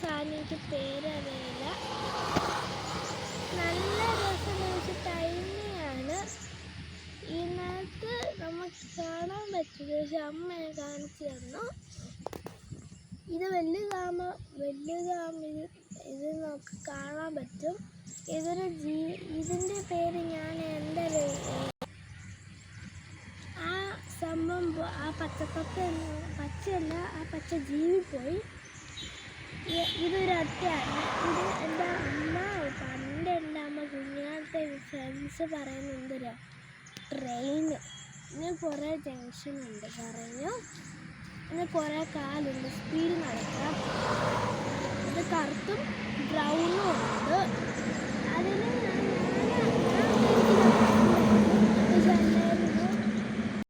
സാധനക്ക് പേരറിയില്ല. നല്ല രസം വെച്ച് ടൈമിയാണ്. ഇതിനകത്ത് നമുക്ക് കാണാൻ പറ്റില്ല പക്ഷെ അമ്മയെ കാണിച്ചു തന്നു. ഇത് വലുതാമ വലുതാമ ഇത് ഇത് നമുക്ക് കാണാൻ പറ്റും. ഇതൊരു ജീ ഇതിന്റെ പേര് ഞാൻ എന്റെ ആ സംഭവം ആ പച്ചപ്പൊക്കെ പച്ചയല്ല ആ പച്ച ജീവി പോയി. ഇതൊരു അത്തയാണ് ഇത് എന്റെ അമ്മ പണ്ട് എന്റെ അമ്മ കുഞ്ഞാലത്തെ ഫ്രണ്ട്സ് പറയുന്നുണ്ട് ട്രെയിൻ ഇങ്ങനെ കുറേ ജംഗ്ഷൻ ഉണ്ട് പറഞ്ഞു. പിന്നെ കുറേ കാലുണ്ട്. സ്പീഡ് നടക്കാം. ഇത് കറുത്തും ബ്രൗണും ഉണ്ട്.